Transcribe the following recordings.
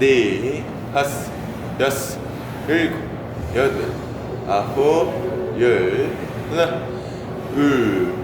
네, 다섯, 여섯, 일곱, 여덟, 아홉, 열, 하나, 둘,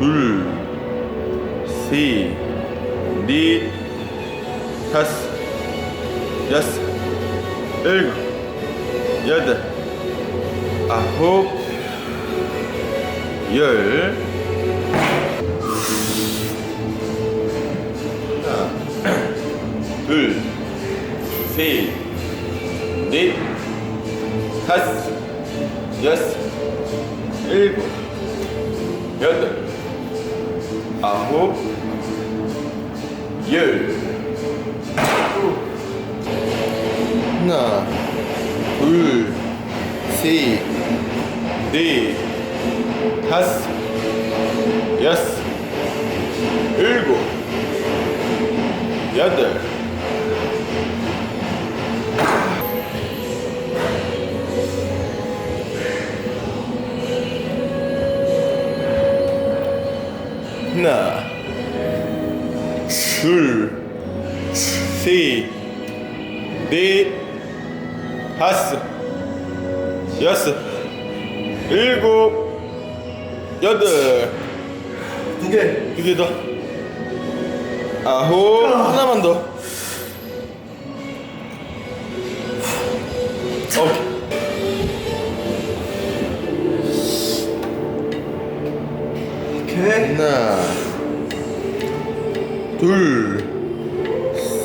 둘, 셋, 넷, 다섯, 여섯, 일곱, 여덟, 아홉, 열. 열. 하나, 둘, 셋, 넷, 다섯, 여섯, 일곱, 여덟. 둘, 셋, 넷, 다섯, 여섯, 일곱, 여덟, 두 개. 두 개 더, 아홉, 하나만 더. 오케이. 오케이. 하나, 둘,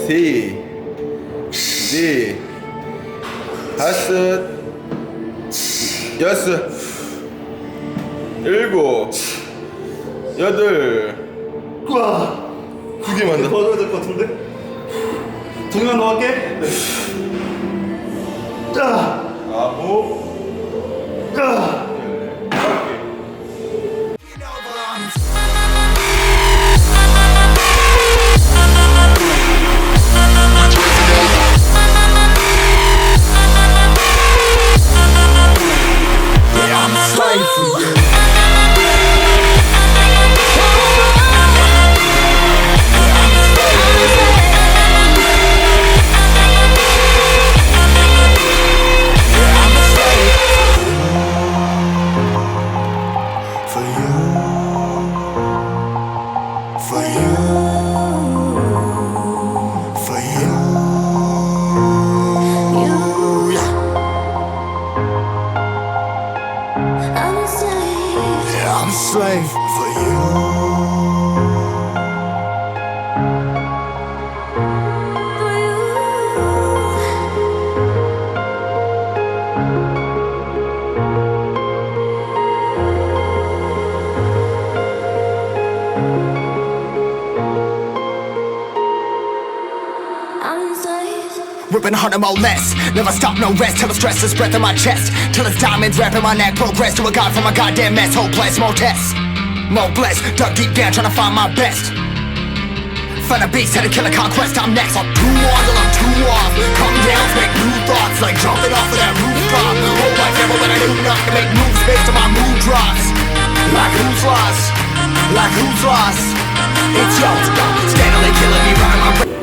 셋, 넷, 다섯, 여섯, 일곱, 여덟, 와. 더. 더 넣어야 될 것 같은데? 두 개만 더 할게. 네. 자. 아홉, 자. 100 more less Never stop, no rest Till the stress is breath in my chest. Till it's diamonds wrapping my neck Progress to a god from a goddamn mess. Hopeless, more tests More blessed. Dug deep down trying to find my best. Find a beast, had to kill a conquest I'm next. I'm too on till I'm too off. Come down, make new thoughts Like jumping off of that rooftop. Hope I never let I do not To make moves based on my mood drops. Like who's lost? Like who's lost? It's y'all Steadily killing me, running my brain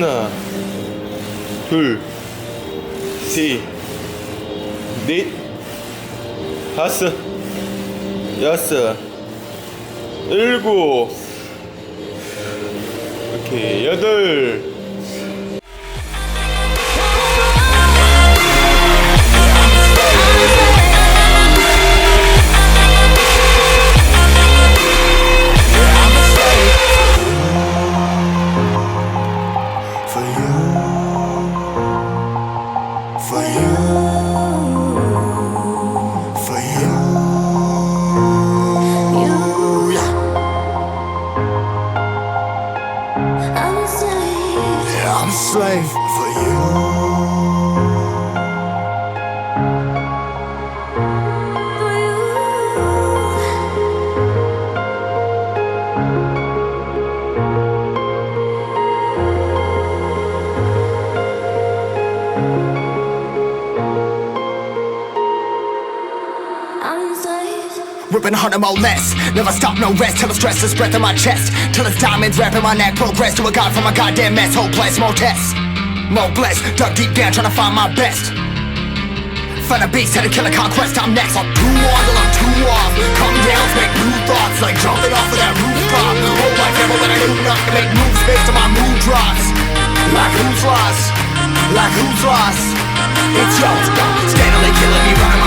하나, 둘, 셋, 넷, 다섯, 여섯, 일곱, 오케이, 여덟, I'm a slave for you. Ripping harder, more less. Never stop, no rest till the stress is breath in my chest. Till it's diamonds wrapping my neck. Progress to a god from a goddamn mess. Hopeless, more tests. More blessed. Dug deep down trying to find my best. Find a beast, had to kill a conquest. I'm next. I'm too on till I'm too off. Come down, make new thoughts. Like jumping off of that rooftop. Whole life never when I knew not to make moves based on my mood drops. Like who's lost? Like who's lost? It's yours. Steadily killing me, running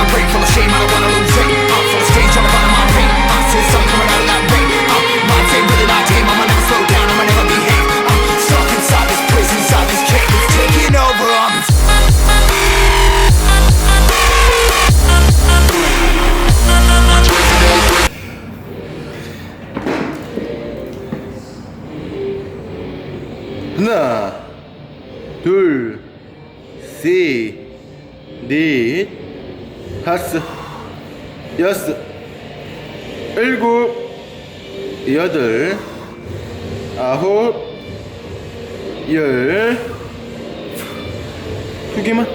하나, 둘, 셋, 넷, 다섯, 여섯, 일곱, 여덟, 아홉, 열, 두 개만,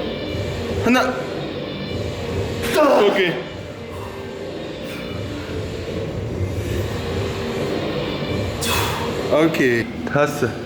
하나, 오케이. 오케이, 다섯.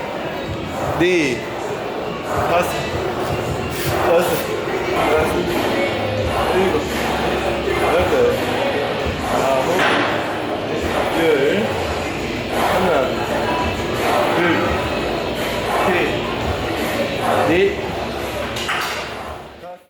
넷, 다섯,